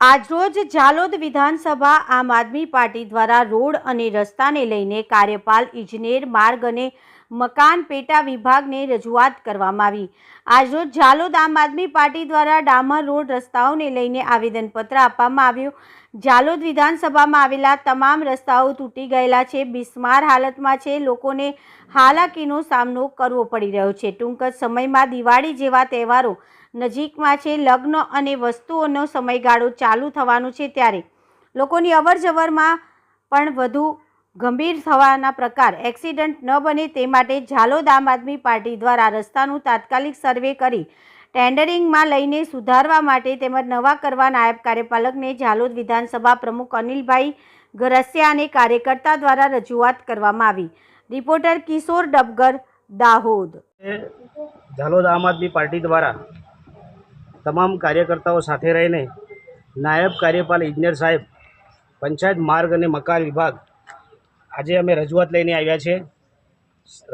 આજરોજ ઝાલોદ વિધાનસભા આમ આદમી પાર્ટી દ્વારા રોડ અને રસ્તાને લઈને કાર્યપાલ ઇજનેર માર્ગ અને મકાન પેટા વિભાગને રજૂઆત કરવામાં આવી. આજરોજ ઝાલોદ આમ આદમી પાર્ટી દ્વારા ડામર રોડ રસ્તાઓને લઈને આવેદનપત્ર આપવામાં આવ્યું. ઝાલોદ વિધાનસભામાં આવેલા તમામ રસ્તાઓ તૂટી ગયેલા છે. બિસ્માર હાલતમાં છે. લોકોને હાલાકીનો સામનો કરવો પડી રહ્યો છે. ટૂંક જ સમયમાં દિવાળી જેવા તહેવારો નજીકમાં છે. લગ્ન અને વસ્તુઓનો સમયગાળો ચાલુ થવાનો છે ત્યારે. લોકોની અવરજવરમાં પણ વધુ ગંભીર થવાના પ્રકાર એક્સિડન્ટ ન બને તે માટે ઝાલોદ આમ આદમી પાર્ટી દ્વારા રસ્તાનું તાત્કાલિક સર્વે કરી ટેન્ડરિંગમાં લઈને સુધારવા માટે તેમજ નવા કરવા નાયબ કાર્યપાલકને ઝાલોદ વિધાનસભા પ્રમુખ અનિલભાઈ ગરસિયા અને કાર્યકર્તા દ્વારા રજૂઆત કરવામાં આવી. રિપોર્ટર કિશોર ડબગર, દાહોદ. ઝાલોદ આમ આદમી પાર્ટી દ્વારા તમામ કાર્યકર્તાઓ સાથે રહીને નાયબ કાર્યપાલ ઇજનેર સાહેબ, પંચાયત માર્ગ અને મકાન વિભાગ આજે અમે રજૂઆત લઈને આવ્યા છે.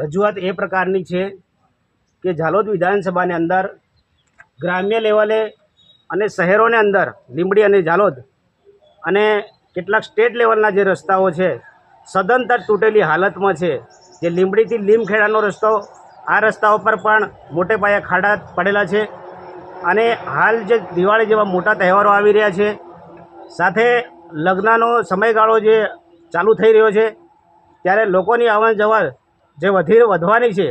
રજૂઆત એ પ્રકારની છે કે ઝાલોદ વિધાનસભાની અંદર, ગ્રામ્ય લેવલે અને શહેરોની અંદર, લીંબડી અને ઝાલોદ અને કેટલાક સ્ટેટ લેવલના જે રસ્તાઓ છે, સદંતર તૂટેલી હાલતમાં છે. જે લીંબડીથી લીમખેડાનો રસ્તો, આ રસ્તાઓ પર પણ મોટે પાયે ખાડા પડેલા છે અને હાલ જે દિવાળી જેવા મોટા તહેવારો આવી રહ્યા છે. સાથે લગ્નનો સમયગાળો જે ચાલુ થઈ રહ્યો છે. ત્યારે લોકોની આવન જવર જે વધી વધવાની છે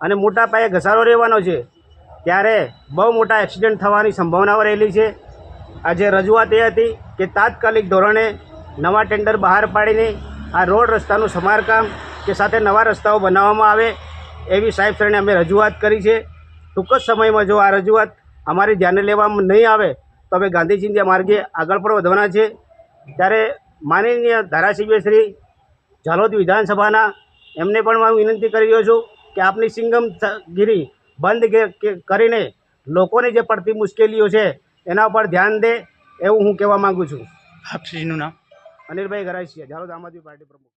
અને મોટા પાયે ઘસારો રહેવાનો છે, ત્યારે બહુ મોટા એક્સિડન્ટ થવાની સંભાવનાઓ રહેલી છે. આજે રજૂઆત એ હતી કે તાત્કાલિક ધોરણે નવા ટેન્ડર બહાર પાડીને આ રોડ રસ્તાનું સમારકામ કે સાથે નવા રસ્તાઓ બનાવવામાં આવે એવી સાહેબ શ્રેણે અમે રજૂઆત કરી છે. ટૂંક જ સમયમાં જો આ રજૂઆત અમારી ધ્યાને લેવામાં નહીં આવે તો અમે ગાંધી માર્ગે આગળ પણ વધવાના છે. ત્યારે માનનીય ધારાસભ્ય ઝાલોદ વિધાનસભાના એમને પણ હું વિનંતી કરી રહ્યો છું કે આપની સિંગમગીરી બંધ કરીને લોકોને જે પડતી મુશ્કેલીઓ છે એના ઉપર ધ્યાન દે એવું હું કહેવા માગું છું. આપશ્રીનું નામ? અનિલભાઈ ગરાસિયા ઝાલોદ આમ આદમી પાર્ટી પ્રમુખ.